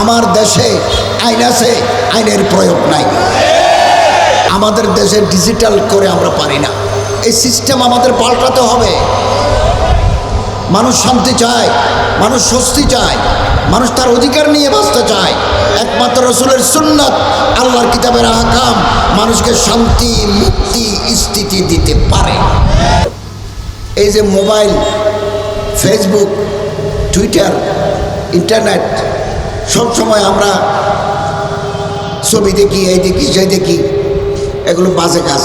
আমার দেশে আইন আছে, আইনের প্রয়োগ নাই। আমাদের দেশে ডিজিটাল করে আমরা পারি না। এই সিস্টেম আমাদের পাল্টাতে হবে। মানুষ শান্তি চায়, মানুষ স্বস্তি চায়, মানুষ তার অধিকার নিয়ে বাঁচতে চায়। একমাত্র রসুলের সুন্নাত, আল্লাহর কিতাবের আহকাম মানুষকে শান্তি, মুক্তি, স্থিতি দিতে পারে। এই যে মোবাইল, ফেসবুক, টুইটার, ইন্টারনেট সবসময় আমরা ছবি দেখি, এই দেখি, সেই দেখি। এগুলো বাজে কাজ।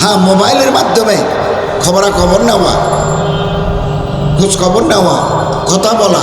হ্যাঁ মোবাইলের মাধ্যমে খবরাখবর নেওয়া খবর নেওয়া, কথা বলা,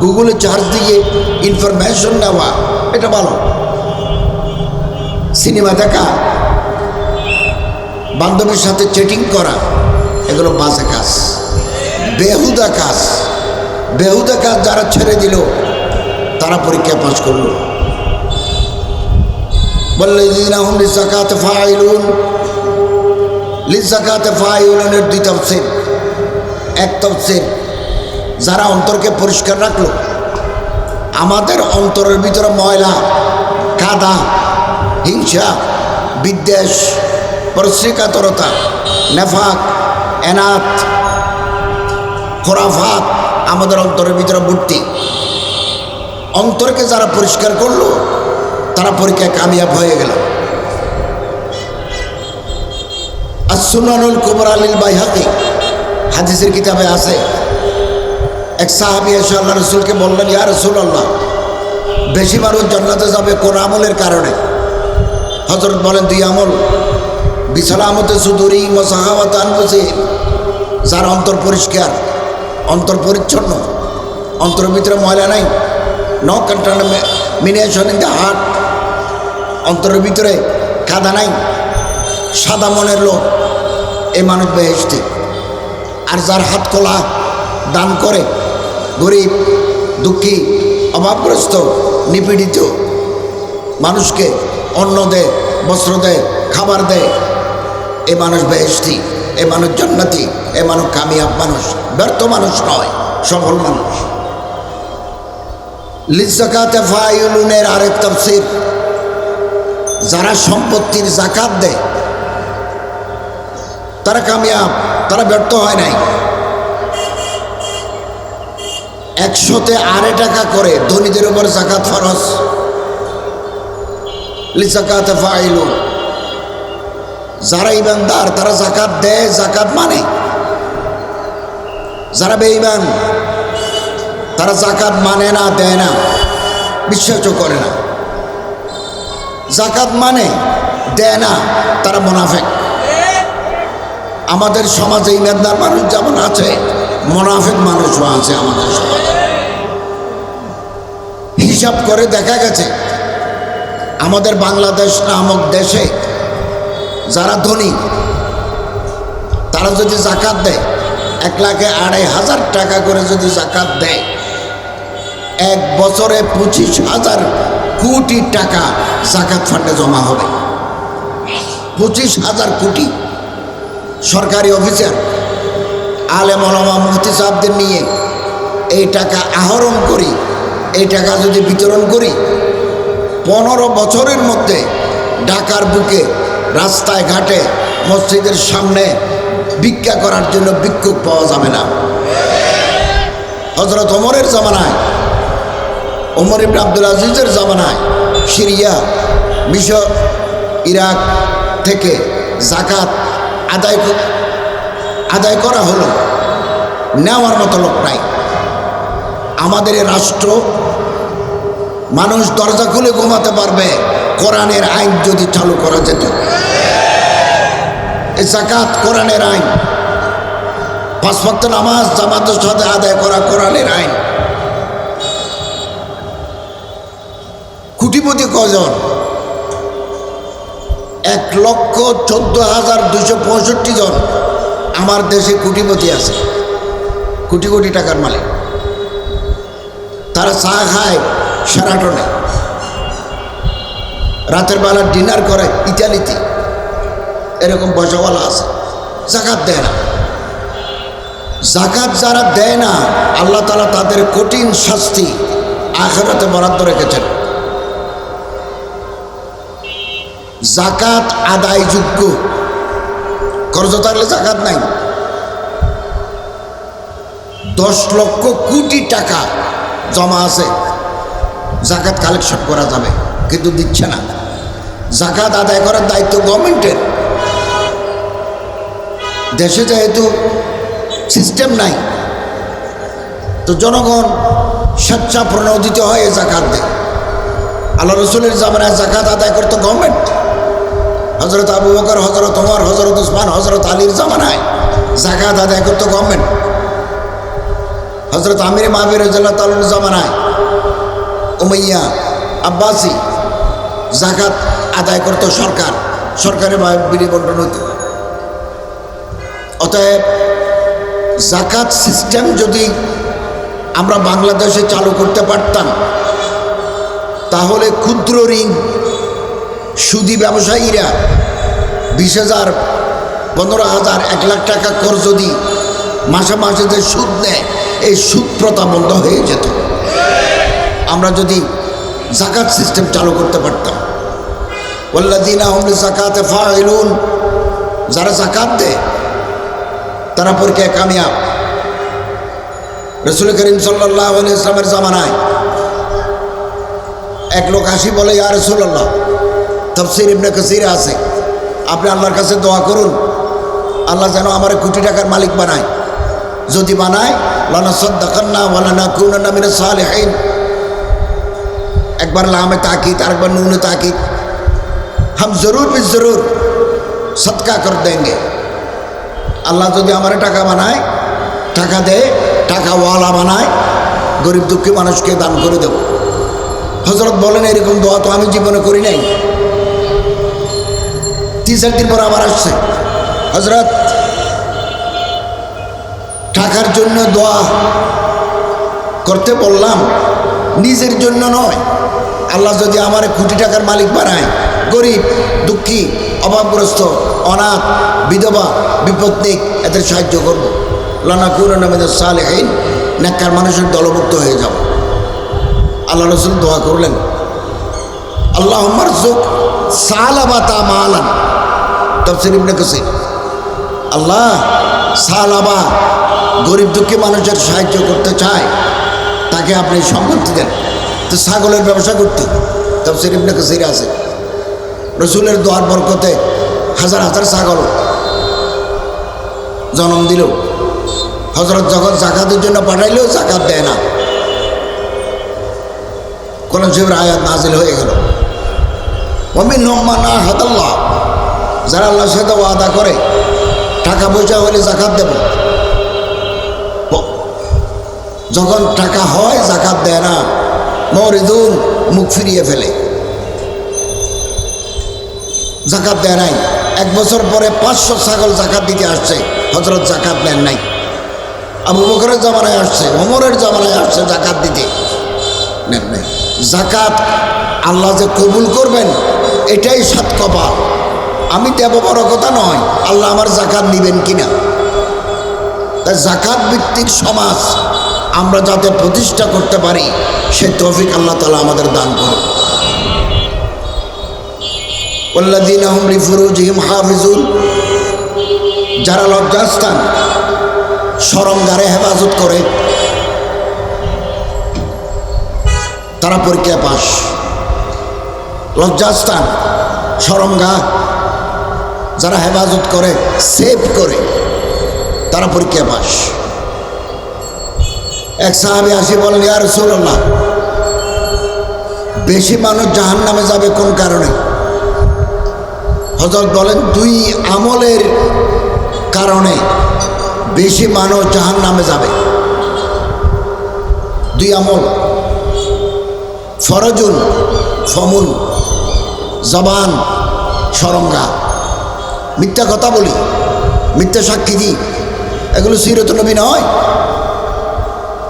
গুগলে চার্জ দিয়ে ইনফরমেশন নেওয়া, এটা ভালো। সিনেমা দেখা, বান্ধবীর সাথে চেটিং করা, এগুলো বাজে কাজ। বেহুদা কাজ। বেহুদা কাজ যারা ছেড়ে দিল, তারা পরীক্ষা পাশ করল। বললে এক যারা অন্তরকে পরিষ্কার রাখল। আমাদের অন্তরের ভিতরে ময়লা, কাদা, হিংসা, বিদ্বেষ, পরিশ্রিকাতরতা, নেফাক এনাথ খোরাফাত আমাদের অন্তরের ভিতরে ভর্তি অন্তরকে যারা পরিষ্কার করল, তারা পরীক্ষায় কামিয়াব হয়ে গেল। আর সুনানুল কুবর আলীল বাইহাকি হাদিসের কিতাবে আছে, এক সাহাবি এসে আল্লাহ রসুলকে বললেন, ইয়া রসুল আল্লাহ বেশি মানুষ জান্নাতে যাবে কোন আমলের কারণে? হজরত বলেন, দুই আমল বিছালামতে সুদুরি মসাহাবাত আনবসে যার অন্তর পরিষ্কার অন্তর পরিচ্ছন্ন। অন্তরের ভিতরে ময়লা নাই। ন no contamination in the heart অন্তরের ভিতরে কাদা নাই। সাদা মনের লোক এই মানুষ বেহেস্তে আর যার হাত খোলা, দান করে, গরিব, দুঃখী, অভাবগ্রস্ত, নিপীড়িত, মানুষকে অন্ন দেয়, বস্ত্র দেয়, খাবার দেয়, এ মানুষ বেহেস্তি এ মানুষ জন্নাতি, এ মানুষ কামিয়াব মানুষ, ব্যর্থ মানুষ নয়, সফল মানুষ। লিজাকাতে ফাইলুনের আরেক তফসির, যারা সম্পত্তির জাকাত দেয়, তারা কামিয়াব, তারা ব্যর্থ হয় নাই। একশোতে আড়াই টাকা করে ধনীদের উপর জাকাত ফরস লিজাকাতে ফাইলুন যারা ইমানদার তারা জাকাত দেয়। জাকাত মানে? যারা বেঈমান, তারা জাকাত মানে না, দেয় না, বিশ্বাসও করে না। জাকাত মানে দেয় না, তারা মোনাফেক। আমাদের সমাজে ইমানদার মানুষ যেমন আছে, মোনাফেক মানুষও আছে আমাদের সমাজে। হিসাব করে দেখা গেছে, আমাদের বাংলাদেশ নামক দেশে যারা ধনী, তারা যদি জাকাত দেয়, এক লাখে আড়াই হাজার টাকা করে যদি জাকাত দেয়, এক বছরে পঁচিশ হাজার কোটি টাকা জাকাত ফান্ডে জমা হবে। পঁচিশ হাজার কোটি সরকারি অফিসার আলে মলামা মুফতি সাহেবদের নিয়ে এই টাকা আহরণ করি, এই টাকা যদি বিতরণ করি, পনেরো বছরের মধ্যে ঢাকার বুকে রাস্তায় ঘাটে, মসজিদের সামনে ভিক্ষা করার জন্য ভিক্ষুক পাওয়া যাবে না। হজরত ওমরের জামানায়, ওমর ইবনে আব্দুল আজিজের জামানায় সিরিয়া, মিশর, ইরাক থেকে জাকাত আদায় আদায় করা হলো। নেওয়ার মতো লোক নাই। আমাদের রাষ্ট্র মানুষ দরজা খুলে ঘুমাতে পারবে। কোরআনের আইন যদি চালু করা যেত। এই জাকাত কোরআনের আইন। পাঁচ ভক্ত নামাজ জামাতের সাথে আদায় করা কোরআনের আইন। কুটিপতি কজন? এক লক্ষ চোদ্দ হাজার দুশো পঁয়ষট্টি জন। আমার দেশে কুটিপতি আছে। কোটি কোটি টাকার মালিক। তারা চা খায় সেরাটনে রাতের বেলা ডিনার করে ইটালিতে। এরকম পয়সাওয়ালা আছে। জাকাত দেয় না। জাকাত যারা দেয় না, আল্লাহ তালা তাদের কঠিন শাস্তি আখেরাতে বরাদ্দ রেখেছেন। জাকাত আদায়যোগ্য। কর্জ থাকলে জাকাত নাই। দশ লক্ষ কোটি টাকা জমা আছে। জাকাত কালেকশন করা যাবে, কিন্তু দিচ্ছে না। জাকাত আদায় করার দায়িত্ব গভর্নমেন্টের। দেশে যেহেতু সিস্টেম নাই, তো জনগণ স্বেচ্ছা প্রণোদিত হয়ে জাকাত দেয়। আল্লাহ রসুলের জামানায় জাকাত আদায় করতো গভর্নমেন্ট। হজরত আবু বকর হজরত ওমর হজরত উসমান হজরত আলীর জামানায় জাকাত আদায় করতো গভর্নমেন্ট। হজরত আমির মাহবির রাজ্লাহ তালুর জামানায় উমাইয়া আব্বাসি জাকাত আদায় করতো সরকার। সরকারের বিলি বন্টন অতএব জাকাত সিস্টেম যদি আমরা বাংলাদেশে চালু করতে পারতাম, তাহলে ক্ষুদ্র ঋণ সুদী ব্যবসায়ীরা বিশ হাজার, পনেরো হাজার, এক লাখ টাকা কর যদি মাসে মাসে যে সুদ নেয়, এই সুদ প্রথা বন্ধ হয়ে যেত। আমরা যদি জাকাত সিস্টেম চালু করতে পারতাম ওল্লাদিন আহমদ জাকাতে ফাইলুন যারা জাকাত দেয়, তারা পরীক্ষায় কামিয়াব। রসুল করিম সাল্লাহ ইসলামের জামানায় এক লোক আসি বলে, ইয়া রসুল্লাহ তফসির ইবনে কসির আছে। আপনি আল্লাহর কাছে দোয়া করুন। আল্লাহ যেন আমার কোটি টাকার মালিক বানায়। যদি বানায় লানা সদ্দাকান্না ওয়ালানা কুনান্না মিনা সালেহিন। একবার লামে তাকিদ, আরেকবার নুনে তাকিদ। हम जरूर भी जरूर सदका कर देंगे আল্লাহ যদি আমার টাকা বানায় টাকা দেয় টাকাওয়ালা বানায় গরিব দুঃখী মানুষকে দান করে দেব হজরত বলেন এরকম দোয়া তো আমি জীবনে করি নাই তিন চার দিন পর আবার আসছে হজরত টাকার জন্য দোয়া করতে বললাম নিজের জন্য নয় আল্লাহ যদি আমার কোটি টাকার মালিক বানায়, গরিব, দুঃখী, অভাবগ্রস্ত, অনাথ, বিধবা বিপত্নিক এদের সাহায্য করব। লানা কুরানমিন সালেহীন, নেককার মানুষের দলভুক্ত হয়ে যাব। আল্লাহ রসুল দোয়া করলেন আল্লাহ আল্লাহ সালাবা গরিব দুঃখী মানুষের সাহায্য করতে চায়, তাকে আপনি সম্পত্তি দেন। তো ছাগলের ব্যবসা করতে। তফসির ইবনে কাসির আছে। রসুলের দোয়ার বরকতে হাজার হাজার ছাগল জন্ম দিল। হজরত যখন জাকাতের জন্য পাঠাইলেও জাকাত দেয় না। কোন শিবের আয়াত নাজিল হয়ে গেল। অমিন না হাতাল্লাহ যারা আল্লাহ সাথে ওয়াদা করে, টাকা পয়সা হলে জাকাত দেব। যখন টাকা হয়, জাকাত দেয় না। মরিদুন মুখ ফিরিয়ে ফেলে। জাকাত দেয় নাই। এক বছর পরে পাঁচশো ছাগল জাকাত দিতে আসছে। হজরত জাকাত নেন নাই। আবু বকরের জামানায় আসছে অমরের জামানায় আসছে জাকাত দিতে। নেন নাই জাকাত আল্লাহ যে কবুল করবেন, এটাই সাত কপাল। আমি দেব বড় কথা নয়, আল্লাহ আমার জাকাত নিবেন কিনা? তাই জাকাত ভিত্তিক সমাজ আমরা যাতে প্রতিষ্ঠা করতে পারি, সে তৌফিক আল্লাহ তালা আমাদের দান করে হাফিজুল যারা লজ্জাস্থান সরমগারে হেফাজত করে, তারা পরীক্ষা পাস লজ্জাস্থান, সরমগা, যারা হেফাজত করে, সেভ করে, তারা পরীক্ষা পাশ। এক সাহাবি আসি বলেন ইয়ার রসুল্লাহ বেশি মানুষ জাহান নামে যাবে কোন কারণে? হজরত বলেন, দুই আমলের কারণে বেশি মানুষ জাহান নামে যাবে। দুই আমল, ফরজুন, ফমুন, জবান সরঙ্গা মিথ্যা কথা বলি, মিথ্যা সাক্ষী দিই। এগুলো সিরত নবী নয়।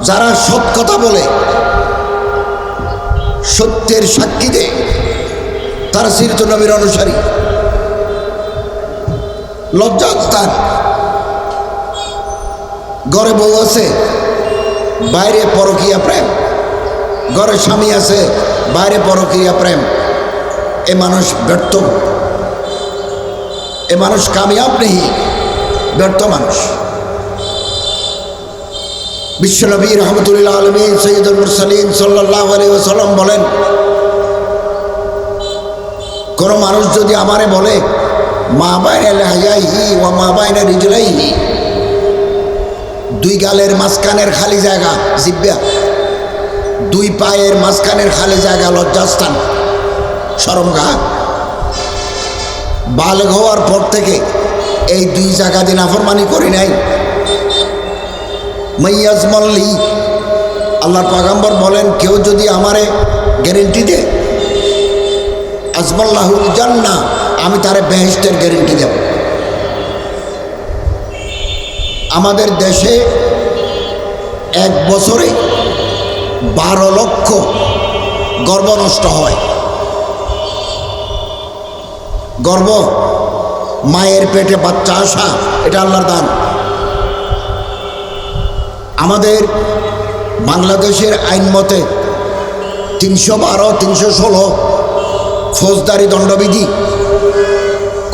যারা সৎ কথা বলে, সত্যের সাক্ষী দেয়, তারা সিরত নবীর অনুসারী। লজ্জাস্থান ঘরে বউ আছে, বাইরে পরকীয়া প্রেম। ঘরে স্বামী আছে, বাইরে পরকীয়া প্রেম। এ মানুষ ব্যর্থ। এ মানুষ কামিয়াব নেই, ব্যর্থ মানুষ। বিশ্বনবী রহমতুল্লাহ আলমিন সৈয়দুল মুরসালিন সাল্লাহ সাল্লাম বলেন, কোনো মানুষ যদি আমারে বলে, মা বাইনা লেহাইহি ও মা বাইনা রিজলাইহি দুই গালের মাঝখানের খালি জায়গা, জিব্বা, দুই পায়ের মাঝখানের খালি জায়গা লজ্জাস্থান সরমগা বালক হওয়ার পর থেকে এই দুই জায়গা দিন আফরমানি করি নাই। মাইয়াজমল্লি আল্লাহর পাগাম্বর বলেন, কেউ যদি আমারে গ্যারেন্টি দেয় আজমাল্লাহুল জান্না আমি তারে বেহেস্টের গ্যারেন্টি দেব। আমাদের দেশে এক বছরে বারো লক্ষ গর্ভ নষ্ট হয়। গর্ব মায়ের পেটে বাচ্চা আসা, এটা আল্লাহর দান। আমাদের বাংলাদেশের আইন মতে তিনশো বারো, তিনশো ষোলো ফৌজদারি দণ্ডবিধি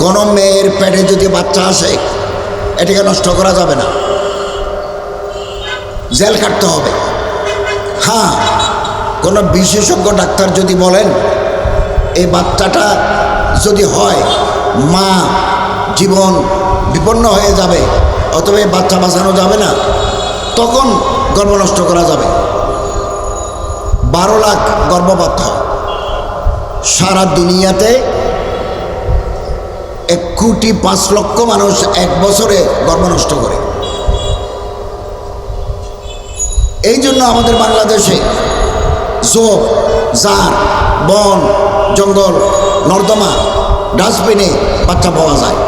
কোনো মেয়ের পেটে যদি বাচ্চা আসে, এটাকে নষ্ট করা যাবে না। জেল কাটতে হবে। হ্যাঁ কোনো বিশেষজ্ঞ ডাক্তার যদি বলেন, এই বাচ্চাটা যদি হয়, মা জীবন বিপন্ন হয়ে যাবে, অথবা বাচ্চা বাঁচানো যাবে না তখন গর্ভ নষ্ট করা যাবে। বারো লাখ গর্ভপাত সারা দুনিয়াতে এক কোটি পাঁচ লক্ষ মানুষ এক বছরে গর্ভ নষ্ট করে। এই জন্য আমাদের বাংলাদেশে জোপ জার, বন, জঙ্গল, নর্দমা, ডাস্টবিনে বাচ্চা পাওয়া যায়।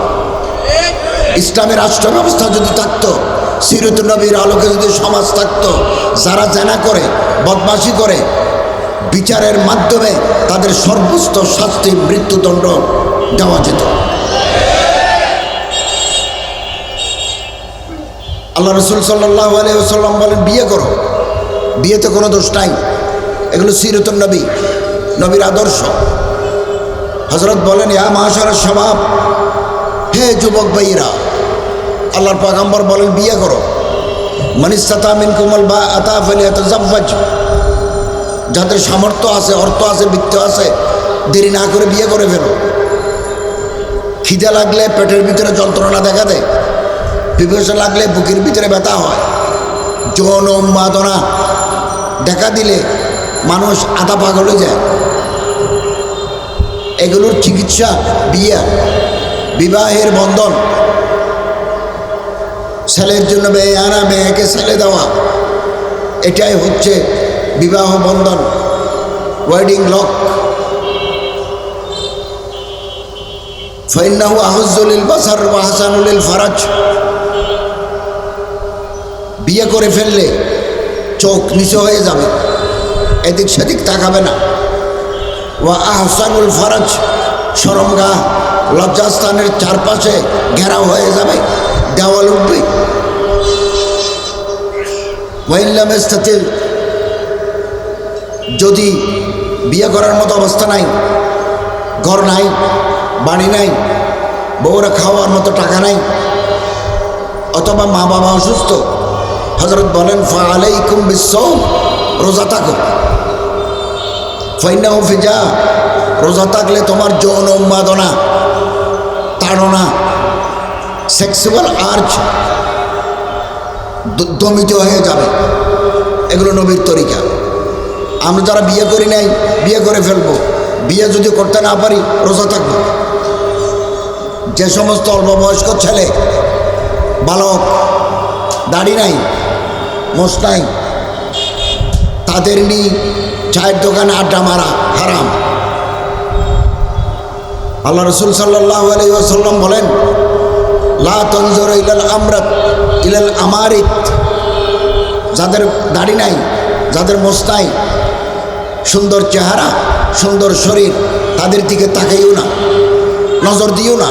ইসলামের রাষ্ট্র ব্যবস্থা যদি থাকতো সিরত নবীর আলোকে যদি সমাজ থাকতো, যারা জেনা করে, বদমাশি করে, বিচারের মাধ্যমে তাদের সর্বোচ্চ শাস্তি, মৃত্যুদণ্ড দেওয়া যেত। আল্লাহ রসুল সাল্লাহ আলিয়াল্লাম বলেন, বিয়ে করো। বিয়েতে কোনো দোষ নাই। এগুলো সিরতুল নবী নবীর আদর্শ। হজরত বলেন, ইয়া মহাশয়ের স্বভাব হে যুবক ভাইরা আল্লাহর পাগাম্বর বলেন, বিয়ে করো। মানিস্তাতা মিন কুমল বা, আতা ফেলে এত জাব্বাজ যাদের সামর্থ্য আছে, অর্থ আছে, বৃত্ত আছে, দেরি না করে বিয়ে করে ফেলো। খিদে লাগলে পেটের ভিতরে যন্ত্রণা দেখা দেয়। পিপাসা লাগলে বুকের ভিতরে ব্যথা হয়। যৌন উন্মাদনা দেখা দিলে মানুষ আধা পাগল হয়ে যায়। এগুলোর চিকিৎসা, বিয়ে, বিবাহের বন্ধন ছেলের জন্য মেয়ে আনা মেয়েকে ছেলে দেওয়া। এটাই হচ্ছে বিবাহ বন্ধন ওয়েডিং লক ফাইন্নাহু আহজুলিল বাসার বা হাসানুলিল ফারাজ। বিয়ে করে ফেললে চোখ নিচে হয়ে যাবে, এদিক সেদিক তাকাবে না। ও আহসানুল ফারাজ, সরমগা লজ্জাস্থানের চারপাশে ঘেরাও হয়ে যাবে। দেওয়াল উঠবে ওয়াইল্লামেস্তাতিল যদি বিয়ে করার মতো অবস্থা নাই, ঘর নাই, বাড়ি নাই, বউরা খাওয়ার মতো টাকা নাই, অথবা মা বাবা অসুস্থ হজরত বলেন ফালাইকুম বিশ্ব রোজা থাকো। ফাইনা ফিজা, রোজা থাকলে তোমার যৌন উন্মাদনা তাড়না সেক্সুয়াল আর্চ দমিত হয়ে যাবে। এগুলো নবীর তরিকা। আমরা যারা বিয়ে করি নাই, বিয়ে করে ফেলব। বিয়ে যদি করতে না পারি, রোজা থাকব। যে সমস্ত অল্প বয়স্ক ছেলে, বালক, দাড়ি নাই, মোষ নাই, তাদের নিয়ে চায়ের দোকানে আড্ডা মারা হারাম। আল্লাহ রসুল সাল্লাহ আলাইসাল্লাম বলেন ইলাল আমরাত ইলাল আমারিত। যাদের দাড়ি নাই, যাদের মস্তাই সুন্দর চেহারা, সুন্দর শরীর, তাদের দিকে তাকাইও না। নজর দিও না।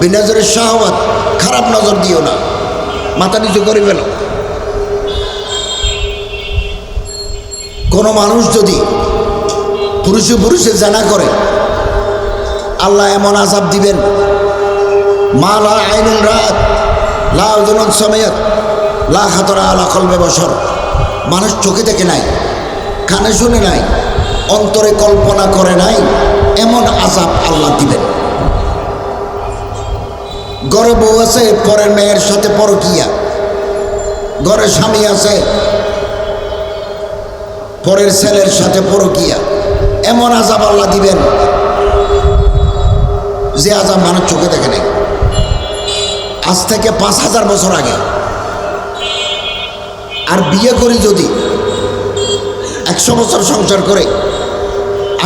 বিনাজরের শাহবাদ খারাপ নজর দিও না। মাথা নিচু করে ফেল। কোনো মানুষ যদি পুরুষে পুরুষে জানা করে, আল্লাহ এমন আজাব দিবেন মা লা রাত লা লা মানুষ চোখে দেখে নাই, কানে শুনে নাই, অন্তরে কল্পনা করে নাই, এমন আজাব আল্লাহ দিবেন। ঘরে বউ আছে, পরের মেয়ের সাথে পরকিয়া। ঘরে স্বামী আছে, পরের ছেলের সাথে পরকিয়া। এমন আজাব আল্লাহ দিবেন যে আজাব মানুষ চোখে দেখে নেই। আজ থেকে পাঁচ হাজার বছর আগে। আর বিয়ে করি যদি, একশো বছর সংসার করে,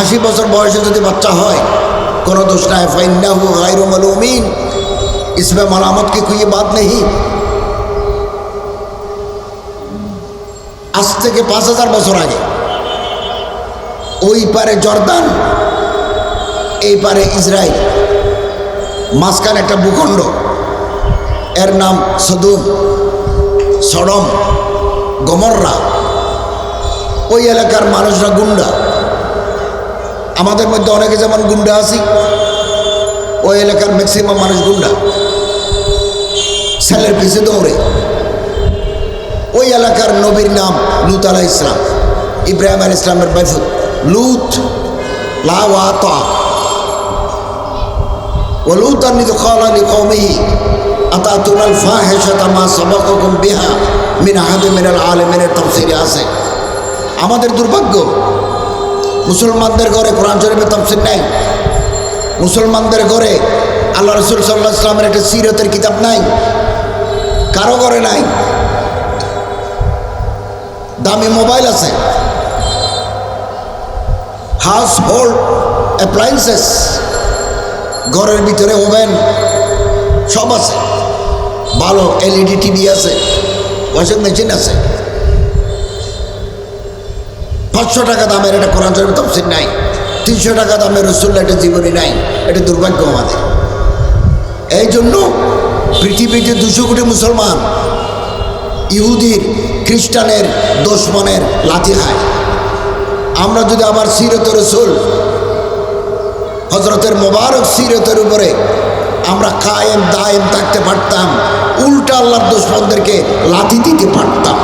আশি বছর বয়সে যদি বাচ্চা হয়, কোনো দোষ নাই। ফাইন্নাহু গাইরু মালুমিন, ইসমে মালামত কি খুঁজে বাদ নেই। আজ থেকে পাঁচ হাজার বছর আগে, ওই পারে জর্দান, এই পারে ইসরায়েল। মাঝখানে একটা ভূখণ্ড। এর নাম সদুম, সডম, গমররা। ওই এলাকার মানুষরা গুন্ডা। আমাদের মধ্যে অনেকে যেমন গুন্ডা আছি, ওই এলাকার ম্যাক্সিমাম মানুষ গুন্ডা। ছেলের পিছে দৌড়ে। ওই এলাকার নবীর নাম লুত আলাহ ইসলাম ইব্রাহিম আল ইসলামের বাইফুত লুত লাওয়াত ولوطا إذ قال لقومه أتأتون الفاحشة ما سبقكم بها من أحد من العالمين তফসিরে আছে আমাদের দুর্ভাগ্য মুসলমানদের ঘরে কোরআন শরীফের তফসির নাই মুসলমানদের ঘরে আল্লাহ রসুল সাল্লাহ ইসলামের একটা সিরতের কিতাব নাই কারো ঘরে নাই দামি মোবাইল আছে হাউস হোল্ড অ্যাপ্লায়েন্সেস ঘরের ভিতরে ওভেন, সব আছে। ভালো এলইডি টিভি আছে, ওয়াশিং মেশিন আছে। পাঁচশো টাকা দামের একটা কোরআন শরীফ তফসিল নাই। তিনশো টাকা দামের রসুল্লা একটা জীবনী নাই। এটা দুর্ভাগ্য আমাদের। এই জন্য পৃথিবীতে দুশো কোটি মুসলমান, ইহুদির, খ্রিস্টানের, দুশ্মনের লাথি খায়। আমরা যদি আবার সিরত রসুল হজরতের মোবারক সিরতের উপরে আমরা কায়েম, দায়েম থাকতে পারতাম, উল্টা আল্লাহর দুশ্মনদেরকে লাথি দিতে পারতাম।